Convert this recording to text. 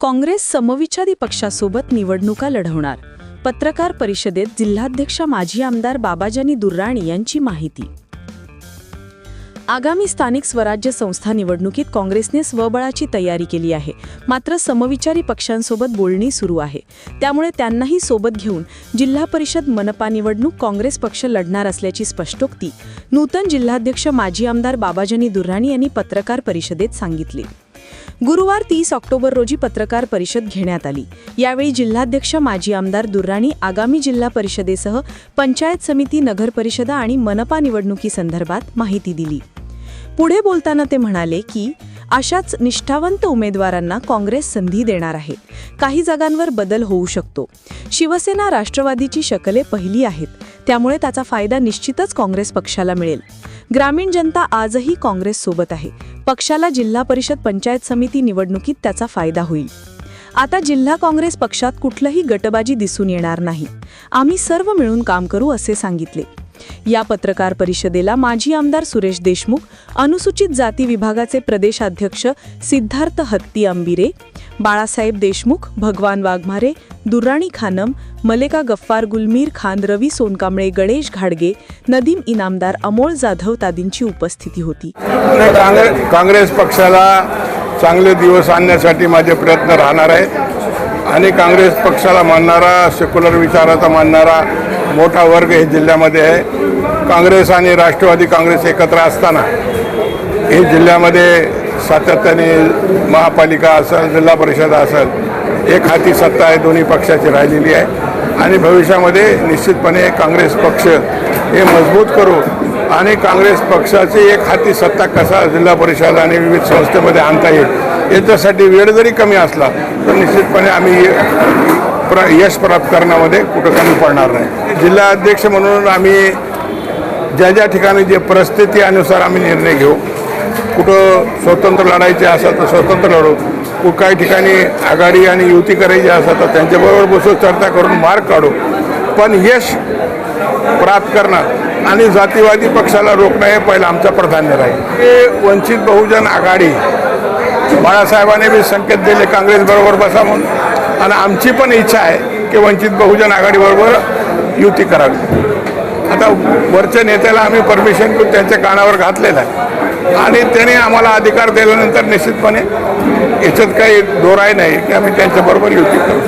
काँग्रेस समविचारी पक्षासोबत निवडणुका लढवणार. पत्रकार परिषदेत जिल्हाध्यक्ष माजी आमदार बाबाजानी दुर्राणी यांची माहिती. आगामी स्थानिक स्वराज्य संस्था निवडणुकीत काँग्रेसने स्वबळाची तयारी केली आहे. मात्र समविचारी पक्षांसोबत बोलणी सुरू आहे. त्यामुळे त्यांनाही सोबत घेऊन जिल्हा परिषद मनपा निवडणूक काँग्रेस पक्ष लढणार असल्याची स्पष्टोक्ती नूतन जिल्हाध्यक्ष माजी आमदार बाबाजानी दुर्राणी यांनी पत्रकार परिषदेत सांगितली. गुरुवार तीस ऑक्टोबर रोजी पत्रकार परिषद घेण्यात आली. यावेळी जिल्हाध्यक्ष माजी आमदार दुर्राणी आगामी जिल्हा परिषदेसह पंचायत समिती नगर परिषदा आणि मनपा निवडणुकीसंदर्भात माहिती दिली. पुढे बोलताना ते म्हणाले की अशाच निष्ठावंत उमेदवारांना काँग्रेस संधी देणार आहे. काही जागांवर बदल होऊ शकतो. शिवसेना राष्ट्रवादीची शकले पहिली आहेत. त्यामुळे त्याचा फायदा निश्चितच काँग्रेस पक्षाला मिळेल. ग्रामीण जनता आजही काँग्रेस सोबत आहे. पक्षाला जिल्हा परिषद पंचायत समिती निवडणुकीत त्याचा फायदा होईल. आता जिल्हा काँग्रेस पक्षात कुठलंही गटबाजी दिसून येणार नाही. आम्ही सर्व मिळून काम करू असे सांगितले. या पत्रकार परिषदेला माजी आमदार सुरेश देशमुख अनुसूचित जाती विभागाचे प्रदेशाध्यक्ष सिद्धार्थ हत्ती अंबिरे बाळासाहेब देशमुख भगवान वाघमारे दुर्राणी खानम मलेका गफ्फार गुलमीर खान रवी सोनकांबळे गणेश घाडगे नदीम इनामदार अमोल जाधव तादींची उपस्थिती होती. काँग्रेस पक्षाला चांगले दिवस आणण्यासाठी माझे प्रयत्न राहणार आहेत. आणि काँग्रेस पक्षाला मानणारा सेक्युलर विचाराचा मानणारा मोठा वर्ग हे जिल्ह्यामध्ये आहे. काँग्रेस आणि राष्ट्रवादी काँग्रेस एकत्र असताना हे जिल्ह्यामध्ये सातत्याने महापालिका असेल जिल्हा परिषद असेल एक हाती सत्ता आहे दोन्ही पक्षाची राहिलेली आहे. आणि भविष्यामध्ये निश्चितपणे काँग्रेस पक्ष हे मजबूत करू आणि काँग्रेस पक्षाची एक हाती सत्ता कसा जिल्हा परिषद आणि विविध संस्थेमध्ये आणता येईल याच्यासाठी वेळ जरी कमी असला तर निश्चितपणे आम्ही प्र यश प्राप्त करण्यामध्ये कुठं कमी पडणार नाही. जिल्हा अध्यक्ष म्हणून आम्ही ज्या ज्या ठिकाणी जे परिस्थितीनुसार आम्ही निर्णय घेऊ कुठं स्वतंत्र लढायचे असं तर स्वतंत्र लढू. कुठं काही ठिकाणी आघाडी आणि युती करायची असं तर त्यांच्याबरोबर बसून चर्चा करून मार्ग काढू. पण यश प्राप्त करणं आणि जातीवादी पक्षाला रोखणं हे पहिलं आमचं प्राधान्य राहील. हे वंचित बहुजन आघाडी बाळासाहेबांनी बी संकेत दिले काँग्रेसबरोबर बसा म्हणून. आणि आमची पण इच्छा आहे की वंचित बहुजन आघाडीबरोबर युती करावी. आता वरच्या नेत्याला आम्ही परमिशन त्यांच्या कानावर घातलेलं आहे. आणि त्याने आम्हाला अधिकार दिल्यानंतर निश्चितपणे याच्यात काही दोराय नाही की आम्ही त्यांच्याबरोबर युती करू.